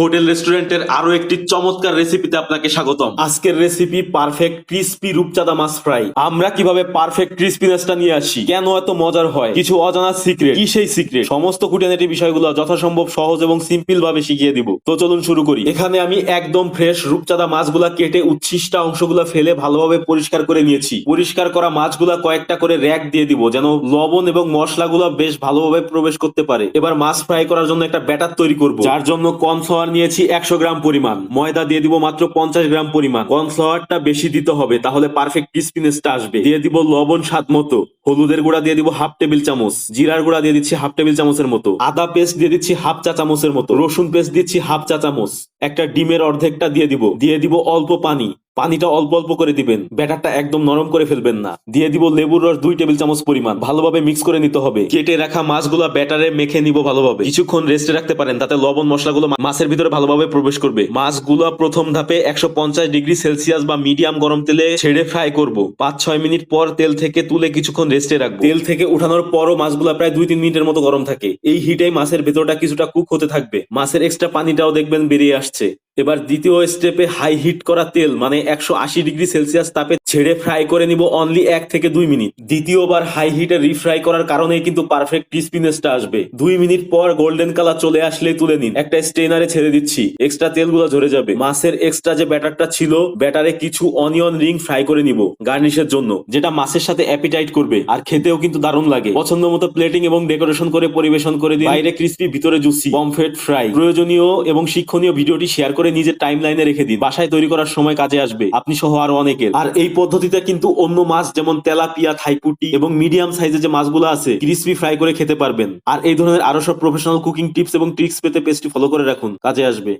Hotel রেস্টুরেন্টের আরও একটি চমৎকার রেসিপিতে আপনাকে স্বাগতম। আজকের রেসিপি পারফেক্ট ক্রিস্পি রূপচাঁদা মাছ ফ্রাই। আমরা কীভাবে পারফেক্ট ক্রিস্পিনেসটা নিয়ে আসি, কেন এত মজার হয়, কিছু অজানা সিক্রেট, কি সেই সিক্রেট, সমস্ত খুঁটিনাটি বিষয়গুলো যথাসম্ভব সহজ এবং সিম্পল ভাবে শিখিয়ে দিব। তো চলুন শুরু করি। এখানে আমি একদম ফ্রেশ রূপচাঁদা মাছগুলা কেটে উচ্ছিষ্টা অংশগুলো ফেলে ভালোভাবে পরিষ্কার করে নিয়েছি। পরিষ্কার করা মাছগুলা কয়েকটা করে র্যাক দিয়ে দিব যেন লবণ এবং মশলাগুলো বেশ ভালোভাবে প্রবেশ করতে পারে। এবার মাছ ফ্রাই করার জন্য একটা ব্যাটার তৈরি করব, যার জন্য কর্নফ্লাওয়ার নিয়েছি একশো গ্রাম পরিমাণ। ময়দা দিয়ে দিব মাত্র পঞ্চাশ গ্রাম পরিমাণ। কর্নফ্লাওয়ারটা বেশি দিতে হবে, তাহলে পারফেক্ট ক্রিস্পিনেসটা আসবে। দিয়ে দিব লবণ স্বাদ মতো। হলুদের গুঁড়া দিয়ে দিব হাফ টেবিল চামচ। জিরার গুঁড়া দিয়ে দিচ্ছি হাফ টেবিল চামচের মতো। আদা পেস্ট দিয়ে দিচ্ছি হাফ চা চামচের মতো। রসুন পেস্ট দিচ্ছি হাফ চা চামচ। একটা ডিমের অর্ধেকটা দিয়ে দিব। দিয়ে দিব অল্প পানি। পানিটা অল্প অল্প করে দিবেন। ব্যাটারটা একদম নরম করে ফেলবেন না। দিয়ে দিব লেবুর রস দুই টেবিল চামচ পরিমাণ। ভালোভাবে মিক্স করে নিতে হবে। কেটে রাখা মাছগুলো ব্যাটারে মেখে নিব ভালোভাবে। কিছুক্ষণ রেস্টে রাখতে পারেন, তাতে লবণ মশলাগুলো মাছের ভিতরে ভালোভাবে প্রবেশ করবে। মাছগুলো প্রথম ধাপে একশো পঞ্চাশ ডিগ্রি সেলসিয়াস বা মিডিয়াম গরম তেলে ছেড়ে ফ্রাই করব। পাঁচ ছয় মিনিট পর তেল থেকে তুলে কিছুক্ষণ রেস্টে রাখব। তেল থেকে উঠানোর পরও মাছগুলো প্রায় দুই তিন মিনিটের মতো গরম থাকে। এই হিটে মাছের ভেতরটা কিছুটা কুক হতে থাকবে। মাছের এক্সট্রা পানিটাও দেখবেন বেরিয়ে আসছে। এবার দ্বিতীয় স্টেপে হাই হিট করা তেল মানে একশো আশি ডিগ্রি সেলসিয়াস তাপে ছেড়ে ফ্রাই করে নিব অনলি এক থেকে দুই মিনিট। দ্বিতীয়বার হাই হিটে রিফ্রাই করার কারণেই কিন্তু পারফেক্ট ক্রিস্পিনেসটা আসবে। দুই মিনিট পর গোল্ডেন কালার চলে আসলে তুলে নিন। একটা স্টেনারে ছেড়ে দিচ্ছি। এক্সট্রা তেলগুলো ঝরে যাবে। মাছের এক্সট্রা যে ব্যাটারটা ছিল ব্যাটারে কিছু অনিয়ন রিং ফ্রাই করে নিব গার্নিশের জন্য, যেটা মাছের সাথে অ্যাপিটাইট করবে আর খেতেও কিন্তু দারুণ লাগে। পছন্দ মতো প্লেটিং এবং ডেকোরেশন করে পরিবেশন করে দিন। বাইরে ক্রিস্পি ভিতরে জুসি পমফ্রেট ফ্রাই প্রয়োজনীয় এবং শিক্ষণীয় ভিডিওটি শেয়ার করে নিজের টাইম লাইনে রেখে দিন। বাসায় তৈরি করার সময় কাজে আসবে। আপনি সহ আরও অনেকের। আর এই পদ্ধতিতে কিন্তু অন্য মাছ যেমন তেলাপিয়া থাইপুটি এবং মিডিয়াম সাইজের যে মাছগুলো আছে ক্রিস্পি ফ্রাই করে খেতে পারবেন। আর এই ধরনের আরও সব প্রফেশনাল কুকিং টিপস এবং ট্রিক্স পেতে পেজটি ফলো করে রাখুন। কাজে আসবে।